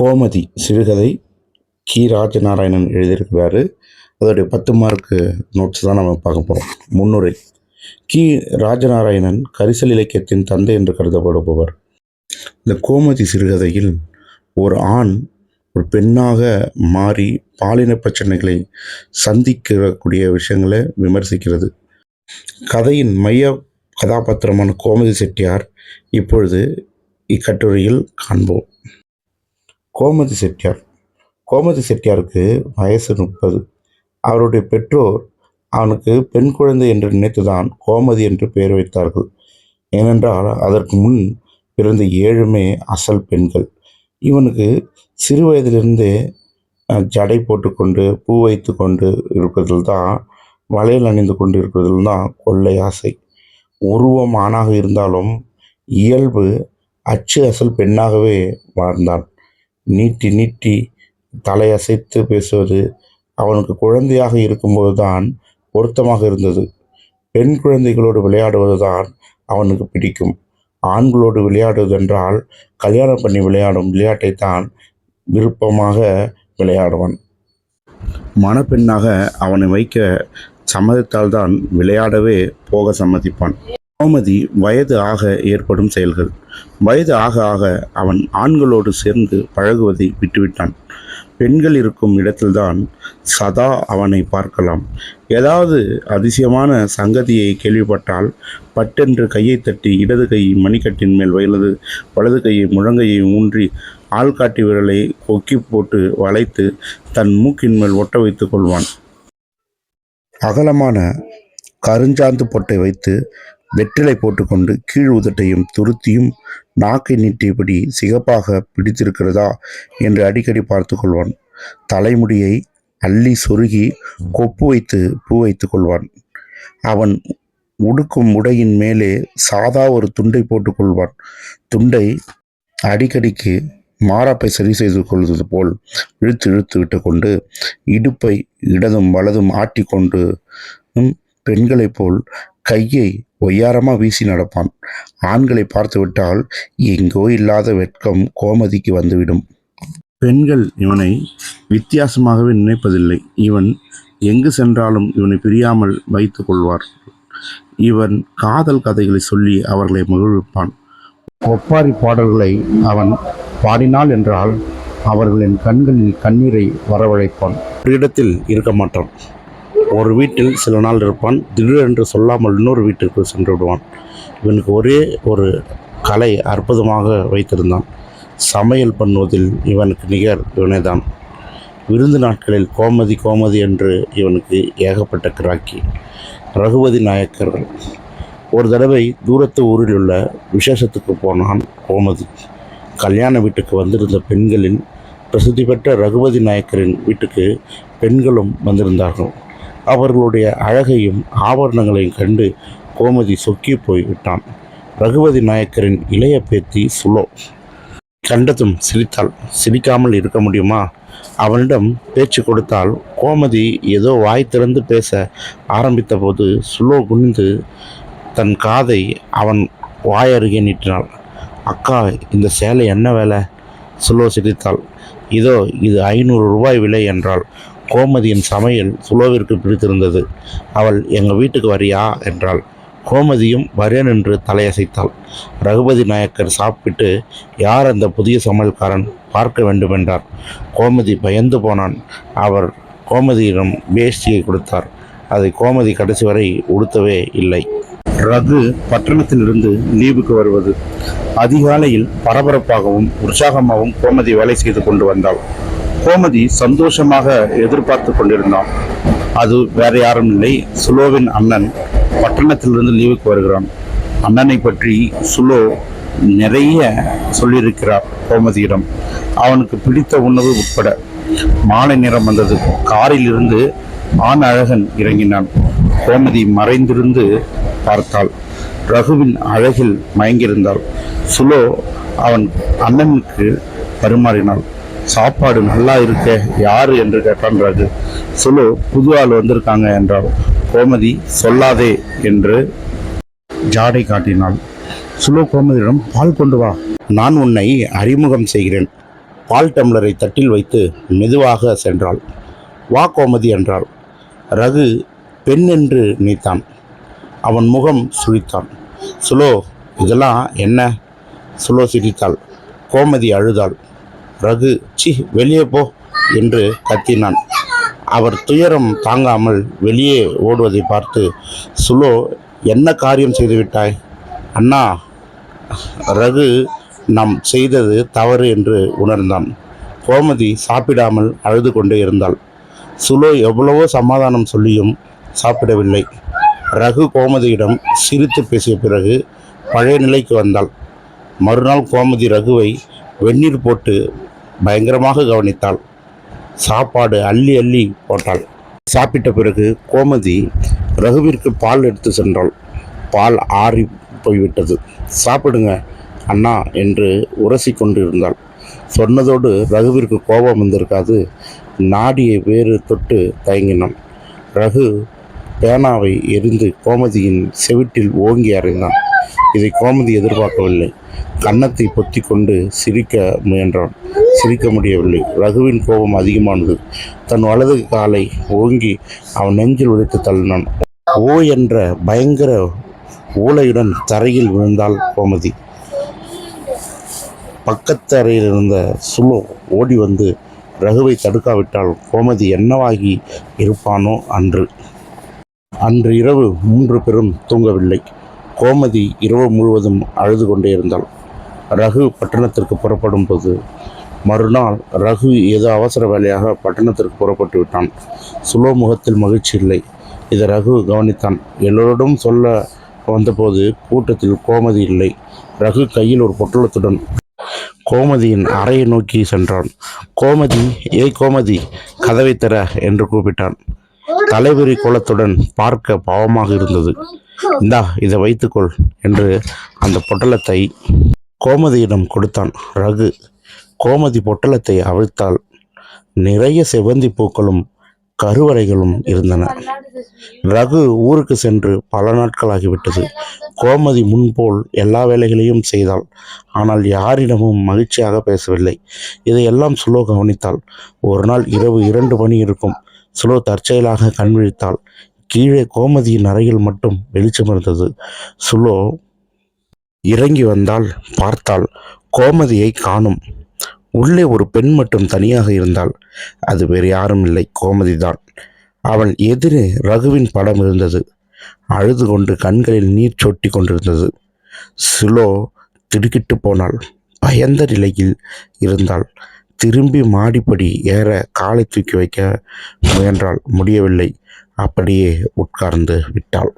கோமதி சிறுகதை கி. ராஜநாராயணன் எழுதியிருக்கிறாரு. அதோடைய பத்து மார்க்கு நோட்ஸ் தான் நம்ம பார்க்க போகிறோம் முன்னுரை. கி. ராஜநாராயணன் கரிசல் இலக்கியத்தின் தந்தை என்று கருதப்படுபவர். இந்த கோமதி சிறுகதையில் ஒரு ஆண் ஒரு பெண்ணாக மாறி பாலின பிரச்சனைகளை சந்திக்கக்கூடிய விஷயங்களை விமர்சிக்கிறது. கதையின் மைய கதாபாத்திரமான கோமதி செட்டியார் இப்பொழுது இக்கட்டுரையில் காண்போம். கோமதி செட்டியார். கோமதி செட்டியாருக்கு வயசு முப்பது. அவருடைய பெற்றோர் அவனுக்கு பெண் குழந்தை என்று நினைத்துதான் கோமதி என்று பெயர் வைத்தார்கள். ஏனென்றால் அதற்கு முன் பிறந்த ஏழுமே அசல் பெண்கள். இவனுக்கு சிறு வயதிலிருந்தே ஜடை போட்டுக்கொண்டு பூ வைத்து கொண்டு இருப்பதில் தான் வளையல் அணிந்து கொண்டு இருப்பதில் தான் கொள்ளை ஆசை. உருவம் ஆணாக இருந்தாலும் இயல்பு அச்சு அசல் பெண்ணாகவே வாழ்ந்தான். நீட்டி நீட்டி தலையசைத்து பேசுவது அவனுக்கு குழந்தையாக இருக்கும்போது தான் பொருத்தமாக இருந்தது. பெண் குழந்தைகளோடு விளையாடுவது தான் அவனுக்கு பிடிக்கும். ஆண்களோடு விளையாடுவதென்றால் கல்யாணம் பண்ணி விளையாடும் விளையாட்டை தான் விருப்பமாக விளையாடுவான். மணப்பெண்ணாக அவனை வைக்க சம்மதித்தால்தான் விளையாடவே போக சம்மதிப்பான். கோமதி வயது ஆக ஏற்படும் செயல்கள். வயது ஆக ஆக அவன் ஆண்களோடு சேர்ந்து பழகுவதை விட்டுவிட்டான். பெண்கள் இருக்கும் இடத்தில்தான் சதா அவனை பார்க்கலாம். ஏதாவது அதிசயமான சங்கதியை கேள்விப்பட்டால் பட்டென்று கையை தட்டி இடது கை மணிக்கட்டின் மேல் வயலது வலது கையை முழங்கையை ஊன்றி ஆள்காட்டி விரலை கொக்கி போட்டு வளைத்து தன் மூக்கின் மேல் ஒட்ட வைத்துக் கொள்வான். அகலமான கருஞ்சாந்து பொட்டை வைத்து வெற்றிலை போட்டுக்கொண்டு கீழ் உதட்டையும் துருத்தியும் நாக்கை நீட்டியபடி சிகப்பாக பிடித்திருக்கிறதா என்று அடிக்கடி பார்த்து கொள்வான் தலைமுடியை அள்ளி சொருகி கொப்பு வைத்து பூ வைத்து கொள்வான். அவன் உடுக்கும் உடையின் மேலே சாதா ஒரு துண்டை போட்டுக்கொள்வான். துண்டை அடிக்கடிக்கு மாறாப்பை சரி செய்து கொள்வது போல் இழுத்து இழுத்து விட்டு கொண்டு இடுப்பை இடதும் வலதும் ஆட்டிக்கொண்டு கொண்டு பெண்களைப் போல் கையை ஒய்யாரமாக வீசி நடப்பான். ஆண்களை பார்த்துவிட்டால் எங்கோ இல்லாத வெட்கம் கோமதிக்கு வந்துவிடும். பெண்கள் இவனை வித்தியாசமாகவே நினைப்பதில்லை. இவன் எங்கு சென்றாலும் இவனை பிரியாமல் வைத்து கொள்வார். இவன் காதல் கதைகளை சொல்லி அவர்களை மகிழ்விப்பான். ஒப்பாரி பாடல்களை அவன் பாடினாள் என்றால் அவர்களின் கண்களில் கண்ணீரை வரவழைப்பான். ஒரு இடத்தில் இருக்க மாட்டான். ஒரு வீட்டில் சில நாள் இருப்பான் திடீரென்று சொல்லாமல் இன்னொரு வீட்டிற்கு சென்று விடுவான். இவனுக்கு ஒரே ஒரு கலை அற்புதமாக வைத்திருந்தான். சமையல் பண்ணுவதில் இவனுக்கு நிகர் இவனேதான். விருந்து நாட்களில் கோமதி கோமதி என்று இவனுக்கு ஏகப்பட்ட கிராக்கி. ரகுபதி நாயக்கர்கள். ஒரு தடவை தூரத்து ஊரில் உள்ள விசேஷத்துக்கு போனான் கோமதி. கல்யாண வீட்டுக்கு வந்திருந்த பெண்களின் பிரசித்தி பெற்ற ரகுபதி நாயக்கரின் வீட்டுக்கு பெண்களும் வந்திருந்தார்கள். அவர்களுடைய அழகையும் ஆபரணங்களையும் கண்டு கோமதி சொக்கி போய் விட்டான் ரகுபதி நாயக்கரின் இளைய பேத்தி சுலோ. கண்டதும் சிரித்தாள். சிரிக்காமல் இருக்க முடியுமா? அவனிடம் பேச்சு கொடுத்தால் கோமதி ஏதோ வாய் திறந்து பேச ஆரம்பித்த போது சுலோ குனிந்து தன் காதை அவன் வாய் அருகே நீட்டினாள். அக்கா இந்த சேலை என்ன வேலை? சுலோ சிரித்தாள். இதோ இது ஐநூறு ரூபாய் விலை என்றாள். கோமதியின் சமையல் சுலோவிற்கு பிடித்திருந்தது. அவள் எங்கள் வீட்டுக்கு வரியா? என்றாள். கோமதியும் வரேன் என்று தலையசைத்தாள். ரகுபதி நாயக்கர் சாப்பிட்டு யார் அந்த புதிய சமையல்காரன்? பார்க்க வேண்டுமென்றார் கோமதி பயந்து போனான். அவர் கோமதியிடம் வேஷ்டியை கொடுத்தார். அதை கோமதி கடைசி வரை உடுத்தவே இல்லை. ரகு பட்டணத்திலிருந்து லீவுக்கு வருவது. அதிகாலையில் பரபரப்பாகவும் உற்சாகமாகவும் கோமதி வேலை செய்து கொண்டு வந்தாள். கோமதி சந்தோஷமாக எதிர்பார்த்து கொண்டிருந்தான். அது வேற யாரும் இல்லை. சுலோவின் அண்ணன் பட்டணத்திலிருந்து லீவுக்கு வருகிறான். அண்ணனை பற்றி சுலோ நிறைய சொல்லியிருக்கிறார் கோமதியிடம். அவனுக்கு பிடித்த உணவு உட்பட. மாலை நேரம் வந்தது. காரில் இருந்து ஆண் அழகன் இறங்கினான். கோமதி மறைந்திருந்து பார்த்தாள். ரகுவின் அழகில் மயங்கியிருந்தாள். சுலோ அவன் அண்ணனுக்கு பரிமாறினாள். சாப்பாடு நல்லா இருக்கே யாரு என்று கேட்டான் சொல்லு சுலோ புது ஆள் வந்திருக்காங்க என்றாள். கோமதி சொல்லாதே என்று ஜாடை காட்டினாள். சுலோ கோமதியிடம் பால் கொண்டு வா. நான் உன்னை அறிமுகம் செய்கிறேன். பால் டம்ளரை தட்டில் வைத்து மெதுவாக சென்றாள். வா கோமதி என்றாள். ரகு பெண் என்று நினைத்தான். அவன் முகம் சுழித்தான். சுலோ இதெல்லாம் என்ன? சுலோ சிரித்தாள். கோமதி அழுதாள். ரகு சி வெளியே போ என்று கத்தினான். அவர் துயரம் தாங்காமல் வெளியே ஓடுவதை பார்த்து சுலோ என்ன காரியம் செய்துவிட்டாய் அண்ணா ரகு நாம் செய்தது தவறு என்று உணர்ந்தான். கோமதி சாப்பிடாமல் அழுது கொண்டே இருந்தாள். சுலோ எவ்வளவோ சமாதானம் சொல்லியும் சாப்பிடவில்லை. ரகு கோமதியிடம் சிரித்து பேசிய பிறகு பழைய நிலைக்கு வந்தாள். மறுநாள் கோமதி ரகுவை வெந்நீர் போட்டு பயங்கரமாக கவனித்தாள். சாப்பாடு அள்ளி அள்ளி போட்டாள். சாப்பிட்ட பிறகு கோமதி ரகுவிற்கு பால் எடுத்து சென்றாள். பால் ஆறி போய்விட்டது. சாப்பிடுங்க அண்ணா என்று உரசி கொண்டிருந்தாள். சொன்னதோடு ரகுவிற்கு கோபம் வந்திருக்காது. நாடியை வேறு தொட்டு தயங்கினான். ரகு பேனாவை எரிந்து கோமதியின் செவிட்டில் ஓங்கி அறைந்தான். இதை கோமதி எதிர்பார்க்கவில்லை. கன்னத்தை பொத்தி கொண்டு சிரிக்க முயன்றான். சிரிக்க முடியவில்லை. ரகுவின் கோபம் அதிகமானது. தன் வலது காலை ஓங்கி அவன் நெஞ்சில் உதைத்து தள்ளினான். ஓ என்ற பயங்கர ஓலையுடன் தரையில் விழுந்தாள் கோமதி. பக்கத்து அறையில் இருந்த சுலோ ஓடி வந்து ரகுவை தடுக்காவிட்டால் கோமதி என்னவாகி இருப்பானோ அன்று. அன்று இரவு மூன்று பேரும் தூங்கவில்லை. கோமதி இரவு முழுவதும் அழுது கொண்டே இருந்தாள். ரகு பட்டணத்திற்கு புறப்படும் போது மறுநாள் ரகு ஏதோ அவசர வேலையாக பட்டணத்திற்கு புறப்பட்டு விட்டான். சுலோ முகத்தில் மகிழ்ச்சி இல்லை. இதை ரகு கவனித்தான். எல்லோரிடம் சொல்ல வந்தபோது கூட்டத்தில் கோமதி இல்லை. ரகு கையில் ஒரு பொட்டலத்துடன் கோமதியின் அறையை நோக்கி சென்றான். கோமதி ஏய் கோமதி கதவை தர என்று கூப்பிட்டான். தலைவரி கோலத்துடன் பார்க்க பாவமாக இருந்தது. இந்தா இதை வைத்துக்கொள் என்று அந்த பொட்டலத்தை கோமதியிடம் கொடுத்தான். ரகு கோமதி பொட்டலத்தை அவிழ்த்தால் நிறைய செவ்வந்தி பூக்களும் கருவறைகளும் இருந்தன. ரகு ஊருக்கு சென்று பல நாட்களாகிவிட்டது. கோமதி முன்போல் எல்லா வேலைகளையும் செய்தாள். ஆனால் யாரிடமும் மகிழ்ச்சியாக பேசவில்லை. இதையெல்லாம் சுலோ கவனித்தாள். ஒரு நாள் இரவு இரண்டு மணி இருக்கும். சுலோ தற்செயலாக கண் விழித்தாள். கீழே கோமதியின் அறையில் மட்டும் வெளிச்சம் இருந்தது. சுலோ இறங்கி வந்தால் பார்த்தாள் கோமதியை காணும். உள்ளே ஒரு பெண் மட்டும் தனியாக இருந்தால் அது வேறு யாரும் இல்லை கோமதி தான் அவள் எதிரே ரகுவின் படம் இருந்தது. அழுது கொண்டு கண்களில் நீர் சொட்டி கொண்டிருந்தது. சுலோ திடுக்கிட்டு போனாள். பயந்த நிலையில் இருந்தாள். திரும்பி மாடிப்படி ஏற காலை தூக்கி வைக்க முயன்றாள். முடியவில்லை. அப்படியே உட்கார்ந்து விட்டாள்.